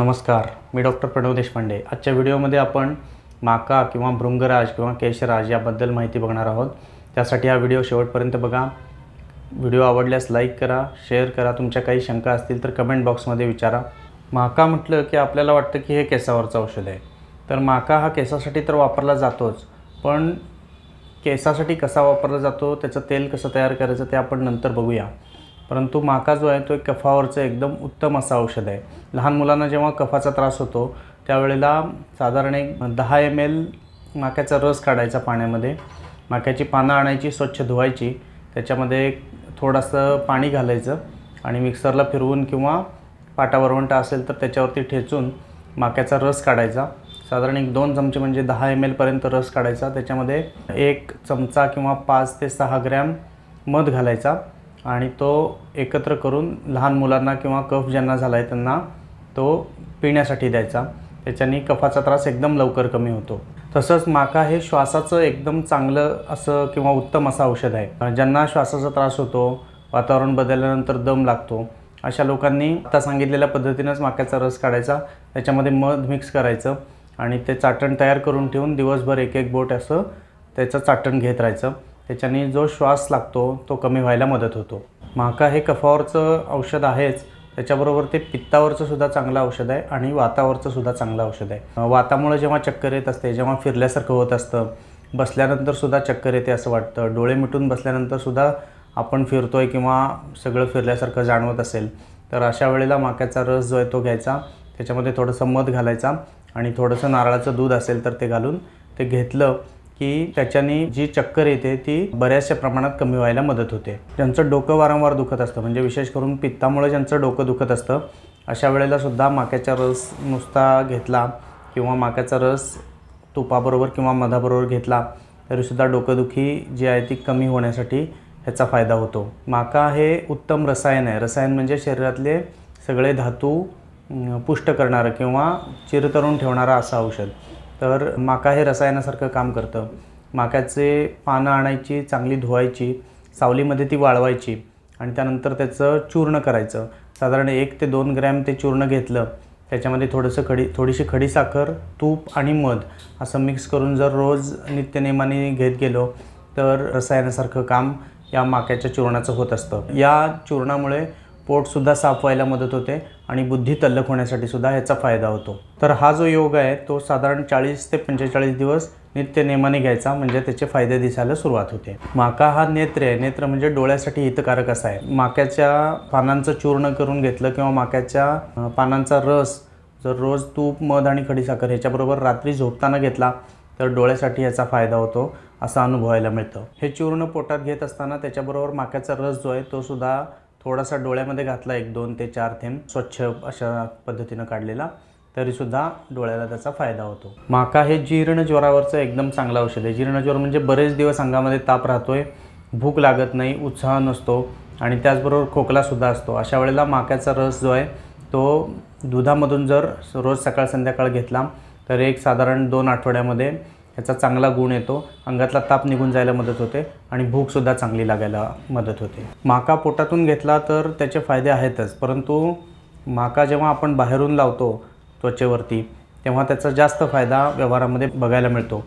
नमस्कार मी डॉक्टर प्रणव देशपांडे. आजच्या व्हिडिओमध्ये आपण माका किंवा भृंगराज किंवा केशराज याबद्दल माहिती बघणार आहोत. त्यासाठी हा व्हिडिओ शेवटपर्यंत बघा. व्हिडिओ आवडल्यास लाईक करा शेअर करा. तुमच्या काही शंका असतील तर कमेंट बॉक्समध्ये विचारा. माका म्हटलं की आपल्याला वाटतं की हे केसावरचं औषध आहे. तर माका हा केसासाठी तर वापरला जातोच पण केसासाठी कसा वापरला जातो त्याचं तेल कसं तयार करायचं ते आपण नंतर बघूया. परंतु माका जो आहे तो एक कफावरचं एकदम उत्तम असं औषध आहे. लहान मुलांना जेव्हा कफाचा त्रास होतो त्यावेळेला साधारण एक दहा एम एल माक्याचा रस काढायचा पाण्यामध्ये. माक्याची पानं आणायची स्वच्छ धुवायची. त्याच्यामध्ये एक थोडंसं पाणी घालायचं आणि मिक्सरला फिरवून किंवा पाटावरवंटा असेल तर त्याच्यावरती ठेचून माक्याचा रस काढायचा. साधारण एक दोन चमचे म्हणजे दहा एम एलपर्यंत रस काढायचा. त्याच्यामध्ये एक चमचा किंवा पाच ते सहा ग्रॅम मध घालायचा. आणि तो एकत्र करून लहान मुलांना किंवा कफ ज्यांना झाला आहे त्यांना तो पिण्यासाठी द्यायचा. त्याच्याने कफाचा त्रास एकदम लवकर कमी होतो. तसंच माका हे श्वासाचं एकदम चांगलं असं किंवा उत्तम असं औषध आहे. ज्यांना श्वासाचा त्रास होतो वातावरण बदलल्यानंतर दम लागतो अशा लोकांनी आता सांगितलेल्या पद्धतीनंच माक्याचा रस काढायचा. त्याच्यामध्ये मध मिक्स करायचं आणि ते चाटण तयार करून ठेवून दिवसभर एक एक बोट असं त्याचं चाटण घेत राहायचं. त्याच्याने जो श्वास लागतो तो कमी व्हायला मदत होतो. माका हे कफावरचं औषध आहेच. त्याच्याबरोबर ते पित्तावरचं सुद्धा चांगलं औषध आहे आणि वातावरचं सुद्धा चांगलं औषध आहे. वातामुळे जेव्हा चक्कर येत असते जेव्हा फिरल्यासारखं होत असतं बसल्यानंतर सुद्धा चक्कर येते असं वाटतं. डोळे मिटून बसल्यानंतर सुद्धा आपण फिरतोय किंवा सगळं फिरल्यासारखं जाणवत असेल तर अशा वेळेला माक्याचा रस जो आहे तो घ्यायचा. त्याच्यामध्ये थोडंसं मध घालायचा आणि थोडंसं नारळाचं दूध असेल तर ते घालून ते घेतलं की त्याच्याने जी चक्कर येते ती बऱ्याचशा प्रमाणात कमी व्हायला मदत होते. ज्यांचं डोकं वारंवार दुखत असतं म्हणजे विशेष करून पित्तामुळे ज्यांचं डोकं दुखत असतं अशा वेळेला सुद्धा माक्याचा रस नुसता घेतला किंवा माक्याचा रस तुपाबरोबर किंवा मधाबरोबर घेतला तरीसुद्धा डोकंदुखी जी आहे ती कमी होण्यासाठी ह्याचा फायदा होतो. माका हे उत्तम रसायन आहे. रसायन म्हणजे शरीरातले सगळे धातू पुष्ट करणारं किंवा चिरतरून ठेवणारं असं औषध. तर माका हे रसायनासारखं काम करतं. माक्याचे पानं आणायची चांगली धुवायची सावलीमध्ये ती वाळवायची आणि त्यानंतर त्याचं चूर्ण करायचं. साधारण एक ते दोन ग्रॅम ते चूर्ण घेतलं. त्याच्यामध्ये थोडंसं खडी थोडीशी खडीसाखर तूप आणि मध असं मिक्स करून जर रोज नित्यनेमाने घेत गेलो तर रसायनासारखं काम या माक्याच्या चूर्णाचं होत असतं. या चूर्णामुळे पोटसुद्धा साफ व्हायला मदत होते आणि बुद्धी तल्लख होण्यासाठी सुद्धा ह्याचा फायदा होतो. तर हा जो योग आहे तो साधारण चाळीस ते पंचेचाळीस दिवस नित्य नेमाने घ्यायचा म्हणजे त्याचे फायदे दिसायला सुरुवात होते. माका हा नेत्र आहे नेत्र म्हणजे डोळ्यासाठी हितकारक असा आहे. माक्याच्या पानांचं चूर्ण करून घेतलं किंवा माक्याच्या पानांचा रस जर रोज तूप मध आणि खडीसाखर ह्याच्याबरोबर रात्री झोपताना घेतला तर डोळ्यासाठी याचा फायदा होतो असं अनुभवायला मिळतं. हे चूर्ण पोटात घेत असताना त्याच्याबरोबर माक्याचा रस जो आहे तो सुद्धा थोडासा डोळ्यामध्ये घातला एक दोन ते चार थेंब स्वच्छ अशा पद्धतीनं काढलेला तरीसुद्धा डोळ्याला त्याचा फायदा होतो. माका हे जीर्ण ज्वरावरचं एकदम चांगलं औषध आहे. जीर्ण ज्वर म्हणजे बरेच दिवस अंगामध्ये ताप राहतोय भूक लागत नाही उत्साह नसतो आणि त्याचबरोबर खोकलासुद्धा असतो. अशा वेळेला माक्याचा रस जो आहे तो दुधामधून जर रोज सकाळ संध्याकाळ घेतला तर एक साधारण दोन आठवड्यामध्ये ह्याचा चांगला गुण येतो. अंगातला ताप निघून जायला मदत होते आणि भूकसुद्धा चांगली लागायला मदत होते. माका पोटातून घेतला तर त्याचे फायदे आहेतच परंतु माका जेव्हा आपण बाहेरून लावतो त्वचेवरती तेव्हा त्याचा जास्त फायदा व्यवहारामध्ये बघायला मिळतो.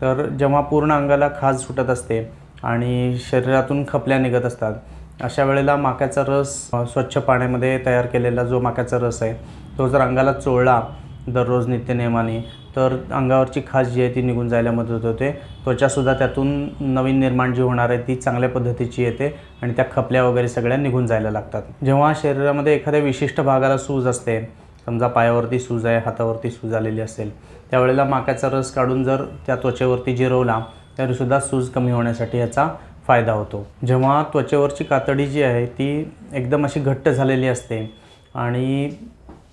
तर जेव्हा पूर्ण अंगाला खाज सुटत असते आणि शरीरातून खपल्या निघत असतात अशा वेळेला माक्याचा रस स्वच्छ पाण्यामध्ये तयार केलेला जो माक्याचा रस आहे तो जर अंगाला चोळला दररोज नित्यनेमाने तर अंगावरची खाज जी आहे ती निघून जायला मदत होते. त्वचासुद्धा त्यातून नवीन निर्माण जी होणार आहे ती चांगल्या पद्धतीची येते आणि त्या खपल्या वगैरे सगळ्या निघून जायला लागतात. जेव्हा शरीरामध्ये एखाद्या विशिष्ट भागाला सूज असते समजा पायावरती सूज आहे हातावरती सूज आलेली असेल त्यावेळेला माक्याचा रस काढून जर त्या त्वचेवरती जिरवला तरीसुद्धा सूज कमी होण्यासाठी याचा फायदा होतो. जेव्हा त्वचेवरची कातडी जी आहे ती एकदम अशी घट्ट झालेली असते आणि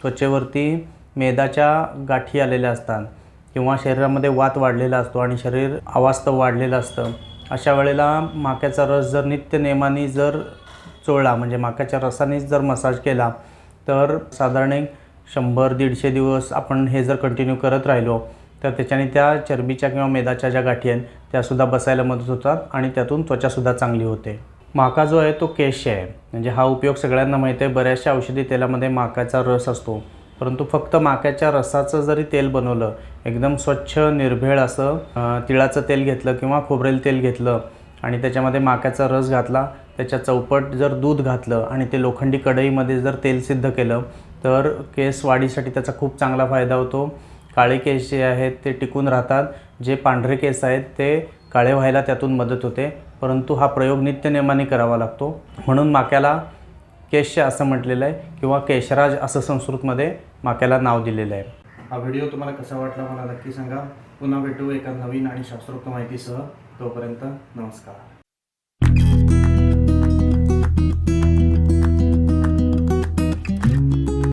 त्वचेवरती मेदाच्या गाठी आलेल्या असतात किंवा शरीरामध्ये वात वाढलेला असतो आणि शरीर अवास्तव वाढलेलं असतं अशा वेळेला माक्याचा रस जर नित्य नेमाने जर चोळला म्हणजे माक्याच्या रसानेच जर मसाज केला तर साधारण एक शंभर दीडशे दिवस आपण हे जर कंटिन्यू करत राहिलो तर त्याच्याने त्या चरबीच्या किंवा मेदाच्या ज्या गाठी आहेत त्यासुद्धा बसायला मदत होतात आणि त्यातून त्वचासुद्धा चांगली होते. माका जो आहे तो केश आहे म्हणजे हा उपयोग सगळ्यांना माहीत आहे बऱ्याचशा औषधी तेलामध्ये माकाचा रस असतो. परंतु फक्त माक्याच्या रसाचं जरी तेल बनवलं एकदम स्वच्छ निर्भेळ असं तिळाचं तेल घेतलं किंवा खोबरेल तेल घेतलं आणि त्याच्यामध्ये माक्याचा रस घातला त्याच्या चौपट जर दूध घातलं आणि ते लोखंडी कढईमध्ये जर तेल सिद्ध केलं तर केस वाढीसाठी त्याचा खूप चांगला फायदा होतो. काळे केस जे आहेत ते टिकून राहतात. जे पांढरे केस आहेत ते काळे व्हायला त्यातून मदत होते. परंतु हा प्रयोग नित्यनेमाने करावा लागतो. म्हणून माक्याला केश असं म्हटलेलं आहे किंवा केशराज असं संस्कृतमध्ये माक्याला नाव दिलेलं आहे. हा व्हिडिओ तुम्हाला कसा वाटला मला नक्की सांगा. पुन्हा भेटू एका नवीन आणि शास्त्रोक्त माहितीसह. तोपर्यंत नमस्कार.